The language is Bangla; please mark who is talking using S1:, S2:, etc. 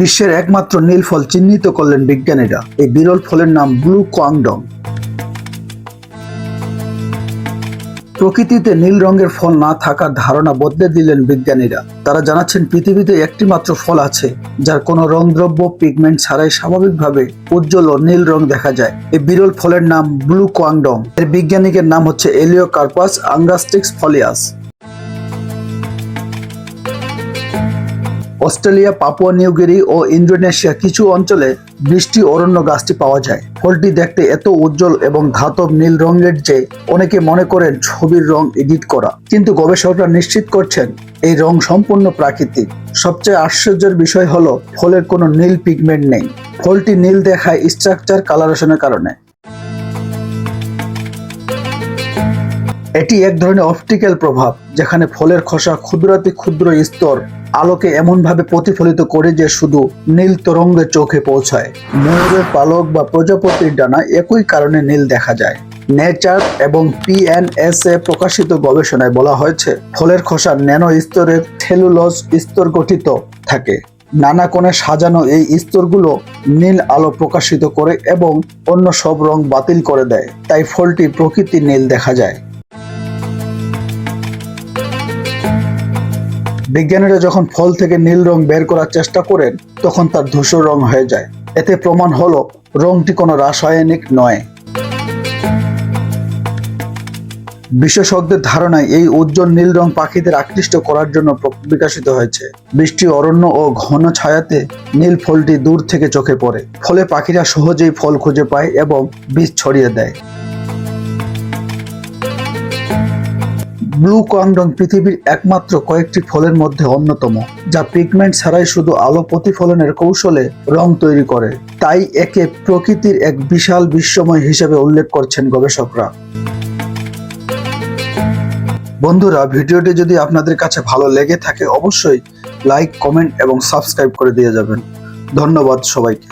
S1: বিশ্বের একমাত্র নীল ফল চিহ্নিত করলেন বিজ্ঞানীরা। এই বিরল ফলের নাম ব্লু কোয়াংডং। প্রকৃতিতে নীল রঙের ফল না থাকার ধারণা বদলে দিলেন বিজ্ঞানীরা। তারা জানাচ্ছেন, পৃথিবীতে একটি মাত্র ফল আছে, যার কোনো রংদ্রব্য পিগমেন্ট ছাড়াই স্বাভাবিকভাবে উজ্জ্বল ও নীল রং দেখা যায়। এই বিরল ফলের নাম ব্লু কোয়াংডং। এর বিজ্ঞানিকের নাম হচ্ছে Elaeocarpus angustifolius. Australia, Papua New Guinea ও ইন্দোনেশিয়া কিছু অঞ্চলে বৃষ্টি অরণ্য গাছটি পাওয়া যায়। ফলটি দেখতে এত উজ্জ্বল এবং ধাতব নীল রঙের যে অনেকে মনে করেন ছবির রং এডিট করা। কিন্তু গবেষকরা নিশ্চিত করছেন, এই রং সম্পূর্ণ প্রাকৃতিক। সবচেয়ে আশ্চর্যের বিষয় হলো, ফলের কোনো নীল পিগমেন্ট নেই। ফলটি নীল দেখায় স্ট্রাকচার কালারেশনের কারণে। এটি এক ধরনের অপটিক্যাল প্রভাব, যেখানে ফলের খোসা ক্ষুদ্রাতি ক্ষুদ্র স্তর আলোকে এমনভাবে প্রতিফলিত করে যে শুধু নীল তরঙ্গে চোখে পৌঁছায়। ময়ূরের পালক বা প্রজাপতির ডানা একই কারণে নীল দেখা যায়। নেচার এবং পিএনএস এ প্রকাশিত গবেষণায় বলা হয়েছে, ফলের খোসা ন্যানো স্তরের থেলুলোজ স্তর গঠিত থাকে। নানা কোণে সাজানো এই স্তরগুলো নীল আলো প্রকাশিত করে এবং অন্য সব রং বাতিল করে দেয়। তাই ফলটি প্রকৃতি নীল দেখা যায়। বিজ্ঞানীরা যখন ফল থেকে নীল রং বের করার চেষ্টা করেন, তখন তার ধূসর রং হয়ে যায়। এতে প্রমাণ হলো, রংটি কোনো রাসায়নিক নয়। বিশেষজ্ঞদের ধারণায় এই উজ্জ্বল নীল রং পাখিদের আকৃষ্ট করার জন্য বিকশিত হয়েছে। বৃষ্টি, অরণ্য ও ঘন ছায়াতে নীল ফলটি দূর থেকে চোখে পড়ে। ফলে পাখিরা সহজেই ফল খুঁজে পায় এবং বীজ ছড়িয়ে দেয়। ব্লু কোয়াংডং পৃথিবীর একমাত্র কয়েকটি ফলের মধ্যে অন্যতম, যা পিগমেন্ট ছাড়াই শুধু আলো প্রতিফলনের কৌশলে রং তৈরি করে। তাই একে প্রকৃতির এক বিশাল বিশ্বময় হিসেবে উল্লেখ করছেন গবেষকরা। বন্ধুরা, ভিডিওটি যদি আপনাদের কাছে ভালো লেগে থাকে, অবশ্যই লাইক কমেন্ট এবং সাবস্ক্রাইব করে দিয়ে যাবেন। ধন্যবাদ সবাইকে।